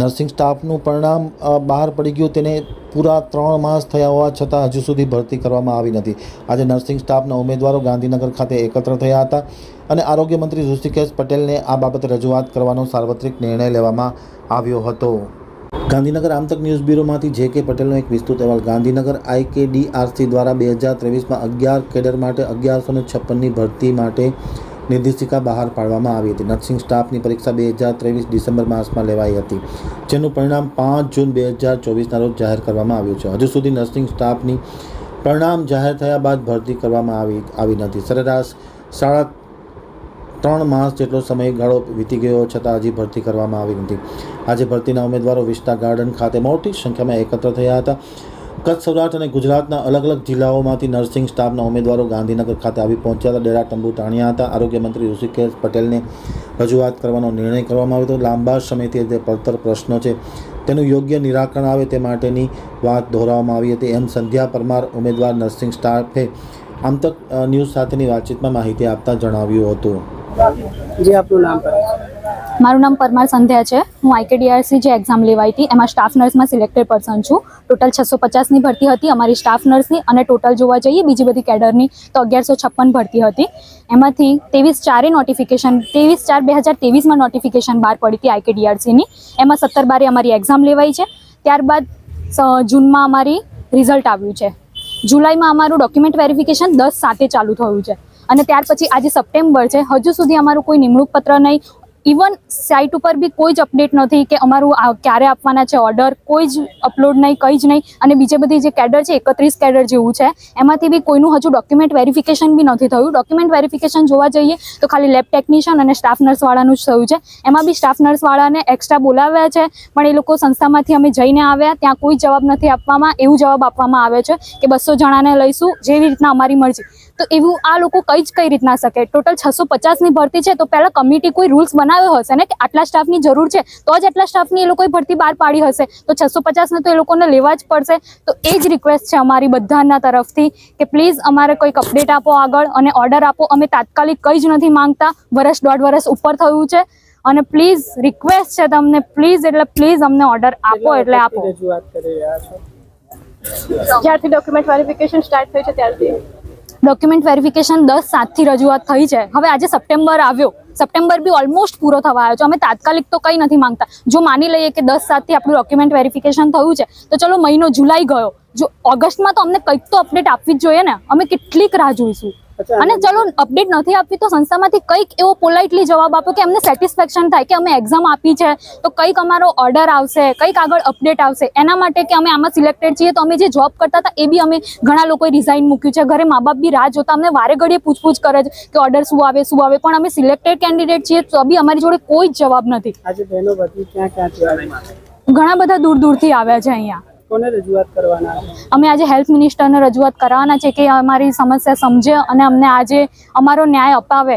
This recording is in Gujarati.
નર્સિંગ સ્ટાફનું પરિણામ બહાર પડી ગયું. તેને પૂરા ત્રણ માસ થયા હોવા છતાં હજુ સુધી ભરતી કરવામાં આવી નથી. આજે નર્સિંગ સ્ટાફના ઉમેદવારો ગાંધીનગર ખાતે એકત્ર થયા હતા અને આરોગ્ય મંત્રી ઋષિકેશ પટેલને આ બાબતે રજૂઆત કરવાનો સાર્વત્રિક નિર્ણય લેવામાં આવ્યો હતો. ગાંધીનગર આમતક ન્યૂઝ બ્યુરોમાંથી જે કે પટેલનો એક વિસ્તૃત અહેવાલ. ગાંધીનગર આઈકેડીઆરસી દ્વારા બે હજાર ત્રેવીસમાં અગિયાર કેડર માટે અગિયારસો છપ્પનની ભરતી માટે નિર્દેશિકા બહાર પાડવામાં આવી હતી. નર્સિંગ સ્ટાફની પરીક્ષા બે હજાર ત્રેવીસ ડિસેમ્બર માસમાં લેવાઈ હતી, જેનું પરિણામ પાંચ જૂન બે હજાર ચોવીસના રોજ જાહેર કરવામાં આવ્યું છે. હજુ સુધી નર્સિંગ સ્ટાફની પરિણામ જાહેર થયા બાદ ભરતી કરવામાં આવી આવી નથી. સરેરાશ સાડા ત્રણ માસ જેટલો સમયગાળો વીતી ગયો છતાં હજી ભરતી કરવામાં આવી નથી. આજે ભરતીના ઉમેદવારો વિસ્ટા ગાર્ડન ખાતે મોટી સંખ્યામાં એકત્ર થયા હતા. કચ્છ સૌરાષ્ટ્ર અને ગુજરાતના અલગ અલગ જિલ્લાઓમાંથી નર્સિંગ સ્ટાફના ઉમેદવારો ગાંધીનગર ખાતે આવી પહોંચ્યા હતા. ડેરા તંબુ તાણ્યા હતા. આરોગ્ય મંત્રી ઋષિકેશ પટેલને રજૂઆત કરવાનો નિર્ણય કરવામાં આવ્યો હતો. લાંબા સમયથી જે પડતર પ્રશ્નો છે. તેનું યોગ્ય નિરાકરણ આવે તે માટેની વાત દોહરાવવામાં આવી હતી. એમ સંધ્યા પરમાર ઉમેદવાર નર્સિંગ સ્ટાફે આમતક તક ન્યૂઝ સાથેની વાતચીતમાં માહિતી આપતા જણાવ્યું હતું. આપનું નામ મારું નામ પરમાર સંધ્યા છે. હું આઈકેડીઆરસી જે એક્ઝામ લેવાઈ હતી, એમાં સ્ટાફ નર્સમાં સિલેક્ટેડ પર્સન છું. ટોટલ છસો પચાસની ભરતી હતી, અમારી સ્ટાફ નર્સની અને ટોટલ જોવા જઈએ, બીજી બધી કેડરની તો અગિયારસો છપ્પન ભરતી હતી. એમાંથી ત્રેવીસ ચારે નોટિફિકેશન ત્રેવીસ ચાર બે હજાર ત્રેવીસમાં નોટિફિકેશન બહાર પડી હતી આઈકેડીઆરસીની એમાં સત્તર બારે અમારી એક્ઝામ લેવાઈ છે. ત્યારબાદ જૂનમાં અમારી રિઝલ્ટ આવ્યું છે. જુલાઈમાં અમારું ડોક્યુમેન્ટ વેરિફિકેશન દસ સાથે ચાલુ થયું છે. અને ત્યાર પછી આજે સપ્ટેમ્બર છે. હજુ સુધી અમારું કોઈ નિમણૂક પત્ર નહીં ઇવન સાઇટ ઉપર બી કોઈ જ અપડેટ નથી કે અમારું ક્યારે આપવાના છે ઓર્ડર કોઈ જ અપલોડ નહીં, કંઈ જ નહીં. અને બીજે બધી જે કેડર છે, એકત્રીસ કેડર જેવું છે, એમાંથી બી કોઈનું હજુ ડોક્યુમેન્ટ વેરિફિકેશન બી નથી થયું. ડોક્યુમેન્ટ વેરિફિકેશન જોવા જઈએ તો ખાલી લેબ ટેકનિશિયન અને સ્ટાફ નર્સવાળાનું જ થયું છે. એમાં બી સ્ટાફ નર્સવાળાને એક્સ્ટ્રા બોલાવ્યા છે, પણ એ લોકો સંસ્થામાંથી અમે જઈને આવ્યા, ત્યાં કોઈ જવાબ નથી આપવામાં, એવું જવાબ આપવામાં આવે છે કે બસો જણાને લઈશું, જેવી રીતના અમારી મરજી. તો એવું આ લોકો કઈ જ કઈ રીતના શકે? ટોટલ છસો પચાસની ભરતી છે, તો પહેલાં કમિટી કોઈ રૂલ્સ બનાવ્યો હશે ને કે આટલા સ્ટાફની જરૂર છે તો જ આટલા સ્ટાફની એ લોકોએ ભરતી બહાર પાડી હશે. તો છસો પચાસને તો એ લોકોને લેવા જ પડશે. તો એ જ રિક્વેસ્ટ છે અમારી બધાના તરફથી કે પ્લીઝ અમારે કોઈક અપડેટ આપો આગળ અને ઓર્ડર આપો. અમે તાત્કાલિક કંઈ જ નથી માંગતા. વર્ષ દોઢ વર્ષ ઉપર થયું છે. અને પ્લીઝ રિક્વેસ્ટ છે તમને પ્લીઝ એટલે પ્લીઝ અમને ઓર્ડર આપો એટલે આપો. જ્યારથી ડોક્યુમેન્ટ વેરિફિકેશન સ્ટાર્ટ થયું છે ત્યારથી. ડોક્યુમેન્ટ વેરિફિકેશન દસ સાતથી રજૂઆત થઈ છે. હવે આજે સપ્ટેમ્બર આવ્યો. સપ્ટેમ્બર બી ઓલમોસ્ટ પૂરો થવા આવ્યો છે. અમે તાત્કાલિક તો કંઈ નથી માંગતા. જો માની લઈએ કે દસ સાતથી આપણું ડોક્યુમેન્ટ વેરિફિકેશન થયું છે, તો ચલો મહિનો જુલાઈ ગયો. જો ઓગસ્ટમાં તો અમને કંઈક તો અપડેટ આપવી જ જોઈએ ને. અમે કેટલીક રાહ જોઈશું. અને ચલો અપડેટ નથી આપવી તો સંસ્થામાંથી કંઈક એવો પોલાઇટલી જવાબ આપો કે અમને સેટિસ્ફેક્શન થાય કે અમે એક્ઝામ આપી છે તો કંઈક અમારો ઓર્ડર આવશે કંઈક આગળ અપડેટ આવશે. એના માટે કે અમે આમાં સિલેક્ટેડ છીએ તો અમે જે જોબ કરતા હતા એ બી અમે ઘણા લોકોએ રિઝાઇન મૂક્યું છે. ઘરે મા બાપ બી રાહ જોતા અમને વારે ઘડીએ પૂછપૂછ કરે છે કે ઓર્ડર શું આવે શું આવે પણ અમે સિલેક્ટેડ કેન્ડિડેટ છીએ તો બી અમારી જોડે કોઈ જ જવાબ નથી. આજે બહેનો બધી ક્યાં ક્યાંથી ઘણા બધા દૂર દૂરથી આવ્યા છે અહીંયા. કોને રજૂઆત કરવાના અમે આજે હેલ્થ મિનિસ્ટરને રજૂઆત કરવાના છે કે અમારી સમસ્યા સમજે અને અમને આજે અમારો ન્યાય અપાવે.